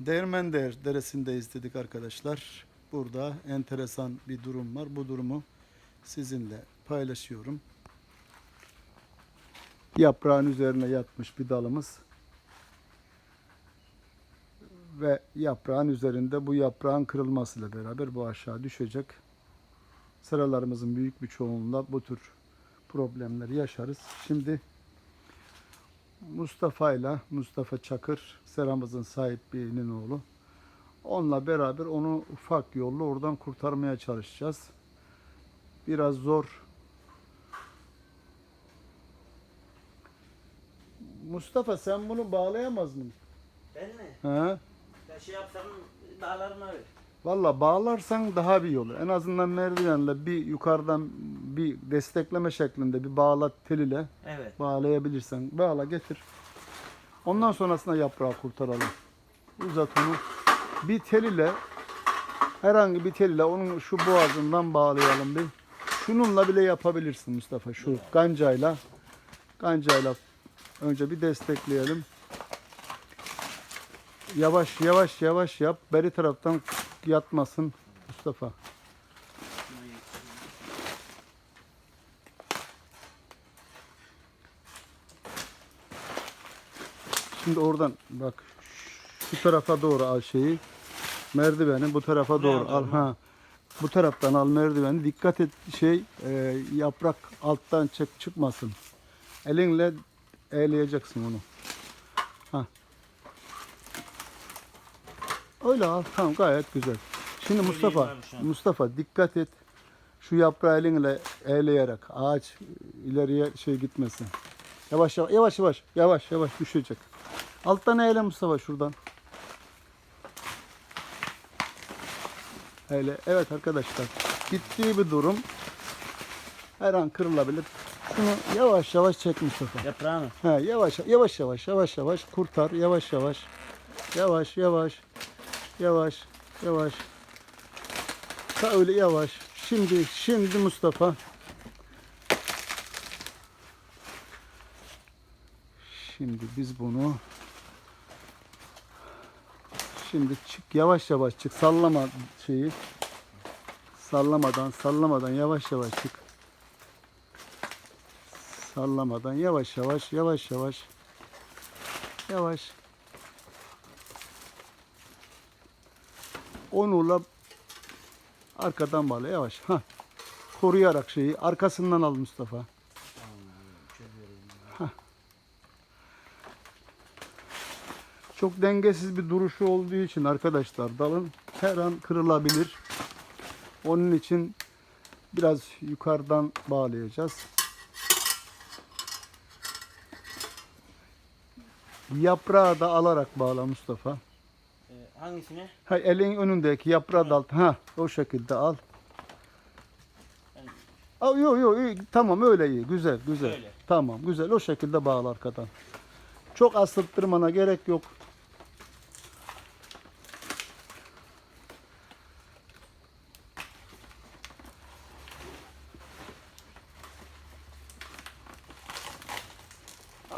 Değirmen Değer Deresi'ndeyiz dedik arkadaşlar. Burada enteresan bir durum var. Bu durumu sizinle paylaşıyorum. Yaprağın üzerine yatmış bir dalımız. Ve yaprağın üzerinde bu yaprağın kırılmasıyla beraber bu aşağı düşecek. Sıralarımızın büyük bir çoğunluğunda bu tür problemleri yaşarız. Şimdi Mustafa ile Mustafa Çakır seramızın sahibinin oğlu. Onunla beraber onu ufak yolla oradan kurtarmaya çalışacağız. Biraz zor. Mustafa sen bunu bağlayamaz mısın? Ben mi? Ha? Ya şey yapsam dağlarım öyle. Valla bağlarsan daha bir olur. En azından merdivenle bir yukarıdan bir destekleme şeklinde bir bağlat tel ile Evet. bağlayabilirsen bağla getir. Ondan sonrasında yaprağı kurtaralım. Uzat onu. Bir tel ile herhangi bir tel ile onun şu boğazından bağlayalım bir. Şununla bile yapabilirsin Mustafa. Şu kancayla. Kancayla önce bir destekleyelim. Yavaş yavaş yavaş yap. Beri taraftan yatmasın Mustafa. Şimdi oradan bak şu tarafa doğru al şeyi. Merdiveni bu tarafa doğru al. Ha. Bu taraftan al merdiveni. Dikkat et şey e, yaprak alttan çık çıkmasın. Elinle eğleyeceksin onu. Ha. Öyle al. Tamam gayet güzel. Şimdi Mustafa. Mustafa dikkat et. Şu yaprağı elinle eğleyerek ağaç ileriye şey gitmesin. Yavaş yavaş yavaş yavaş yavaş düşecek. Alttan eğle Mustafa şuradan. Öyle. Evet arkadaşlar. Gittiği bir durum. Her an kırılabilir. Şunu yavaş yavaş çek Mustafa. Yaprağı mı? Ha, yavaş yavaş yavaş yavaş yavaş kurtar yavaş yavaş yavaş yavaş yavaş yavaş Ta öyle yavaş şimdi şimdi Mustafa şimdi biz bunu şimdi çık yavaş yavaş çık. Sallama şeyi. Sallamadan sallamadan yavaş yavaş çık. Sallamadan yavaş yavaş yavaş yavaş. Yavaş. Onunla arkadan bağla yavaş. Ha koruyarak şeyi arkasından al Mustafa çok dengesiz bir duruşu olduğu için arkadaşlar dalın her an kırılabilir onun için biraz yukarıdan bağlayacağız Yaprağı da alarak bağla Mustafa. Ee, hangisini? Ha, elin önündeki yaprağı da al. Ha, o şekilde al. Yani Al, yo yo iyi. tamam öyle iyi. Güzel güzel. Öyle. Tamam güzel. O şekilde bağla arkadan. Çok asılttırmana gerek yok.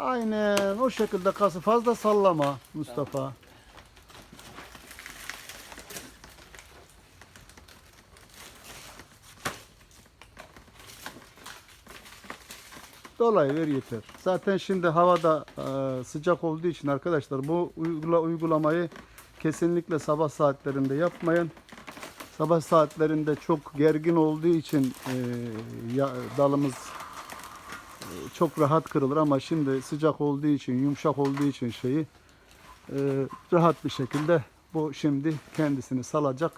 Aynen o şekilde kası fazla sallama Mustafa. Dolayı ver yeter. Zaten şimdi havada e, sıcak olduğu için arkadaşlar bu uygula, uygulamayı kesinlikle sabah saatlerinde yapmayın. Sabah saatlerinde çok gergin olduğu için e, ya, dalımız çok rahat kırılır ama şimdi sıcak olduğu için, yumuşak olduğu için şeyi e, rahat bir şekilde bu şimdi kendisini salacak.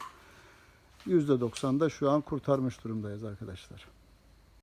%90'da şu an kurtarmış durumdayız arkadaşlar.